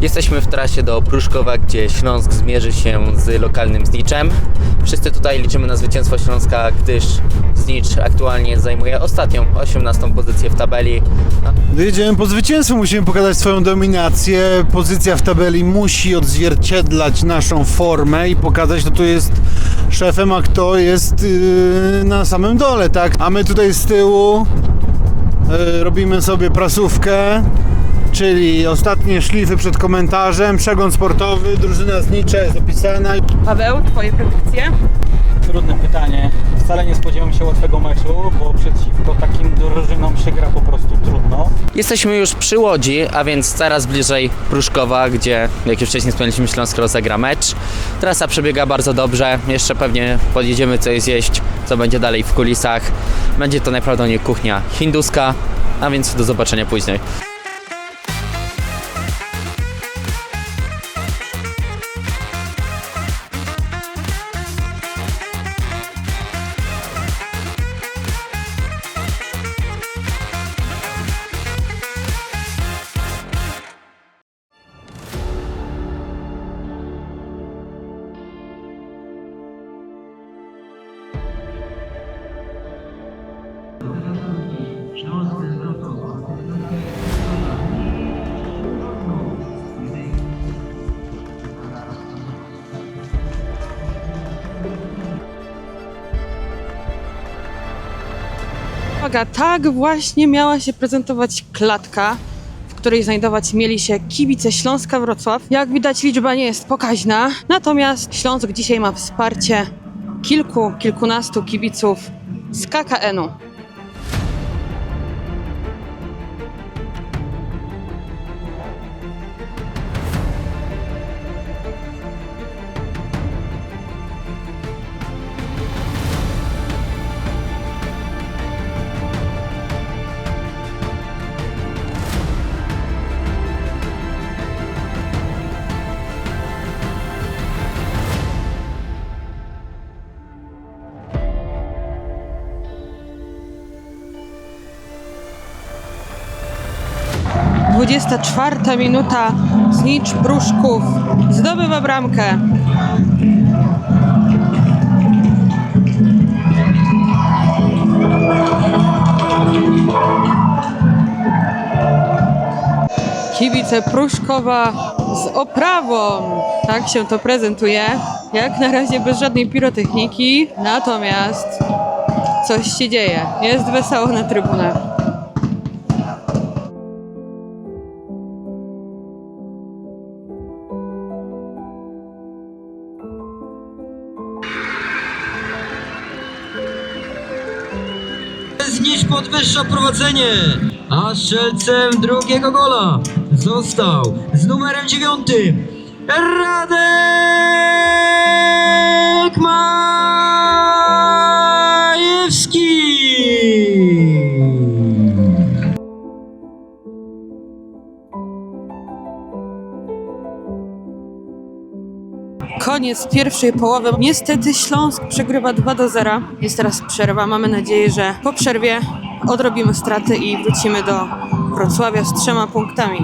Jesteśmy w trasie do Pruszkowa, gdzie Śląsk zmierzy się z lokalnym Zniczem. Wszyscy tutaj liczymy na zwycięstwo Śląska, gdyż Znicz aktualnie zajmuje ostatnią, 18 pozycję w tabeli. No, Jedziemy po zwycięstwo, musimy pokazać swoją dominację. Pozycja w tabeli musi odzwierciedlać naszą formę i pokazać, kto tu jest szefem, a kto jest yy, na samym dole, tak? A my tutaj z tyłu yy, robimy sobie prasówkę, czyli ostatnie szlify przed komentarzem, przegląd sportowy, drużyna znicza jest opisana. Paweł, twoje predykcje? Trudne pytanie. Wcale nie spodziewam się łatwego meczu, bo przeciwko takim drużynom się gra po prostu trudno. Jesteśmy już przy Łodzi, a więc coraz bliżej Pruszkowa, gdzie, jak już wcześniej wspomnieliśmy, Śląsk rozegra mecz. Trasa przebiega bardzo dobrze, jeszcze pewnie podjedziemy coś zjeść, co będzie dalej w kulisach. Będzie to najprawdopodobniej kuchnia hinduska, a więc do zobaczenia później. Uwaga, tak właśnie miała się prezentować klatka, w której znajdować mieli się kibice Śląska Wrocław. Jak widać liczba nie jest pokaźna, natomiast Śląsk dzisiaj ma wsparcie kilku, kilkunastu kibiców z KKN-u. Dwudziesta czwarta minuta, Znicz Pruszków zdobywa bramkę. Kibice Pruszkowa z oprawą. Tak się to prezentuje. Jak na razie bez żadnej pirotechniki. Natomiast coś się dzieje. Jest wesoło na trybunach. Znisz podwyższa prowadzenie, a strzelcem drugiego gola został z numerem dziewiątym Radek Koniec pierwszej połowy. Niestety Śląsk przegrywa 2 do 0. Jest teraz przerwa. Mamy nadzieję, że po przerwie odrobimy straty i wrócimy do Wrocławia z trzema punktami.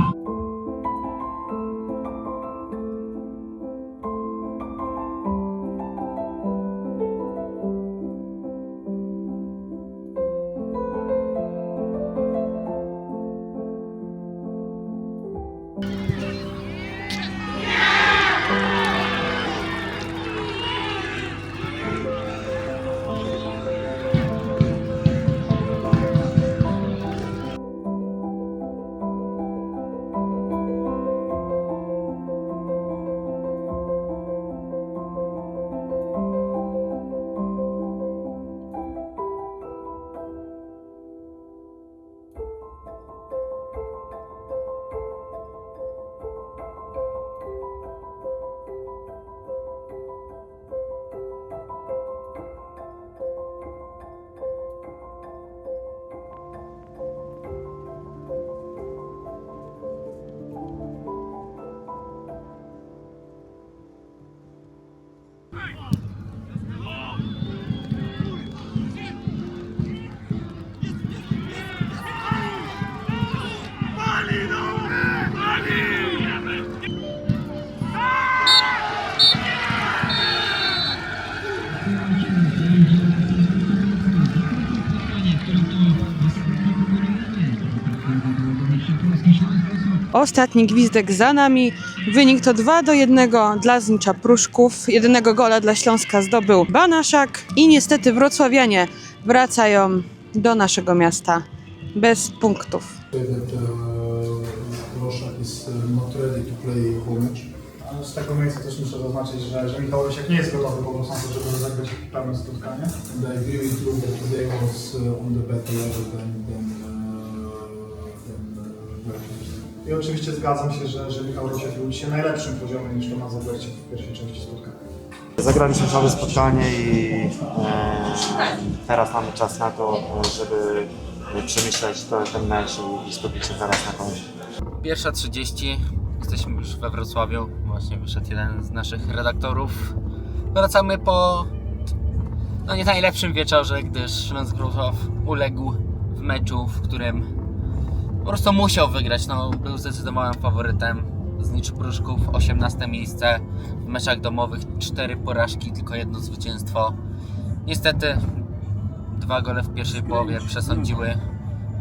Ostatni gwizdek za nami. Wynik to 2 do 1 dla Znicza Pruszków. Jedynego gola dla Śląska zdobył Banaszak i niestety wrocławianie wracają do naszego miasta bez punktów. uh, Roszak is uh, not ready to play match. Ale Z tego miejsca też muszę zaznaczyć, że, że Michał Rysiek nie jest gotowy po prostu, żeby zagrać pełne spotkanie. And I agree with you that today was uh, on the better level than than uh. I oczywiście zgadzam się, że, że Michał Rysiek był dzisiaj na najlepszym poziomie niż to ma zagrać w pierwszej części spotkania. Zagraliśmy całe spotkanie i e, teraz mamy czas na to, e, żeby e, przemyśleć to, ten mecz i, skupić się teraz na końcu. Pierwsza 30, jesteśmy już we Wrocławiu. Właśnie wyszedł jeden z naszych redaktorów. Wracamy po no nie najlepszym wieczorze, gdyż Śląsk Wrocław uległ w meczu, w którym po prostu musiał wygrać. No, był zdecydowanym faworytem. Znicz Pruszków 18 miejsce w meczach domowych, 4 porażki, tylko jedno zwycięstwo. Niestety dwa gole w pierwszej połowie przesądziły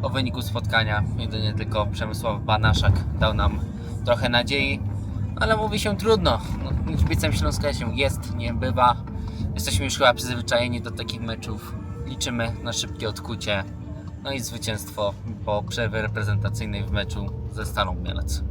o wyniku spotkania. Jedynie tylko Przemysław Banaszak dał nam trochę nadziei, ale mówi się trudno. No, kibicem Śląska się jest, nie bywa. Jesteśmy już chyba przyzwyczajeni do takich meczów. Liczymy na szybkie odkucie. No i zwycięstwo po przerwie reprezentacyjnej w meczu ze Stalą Mielec.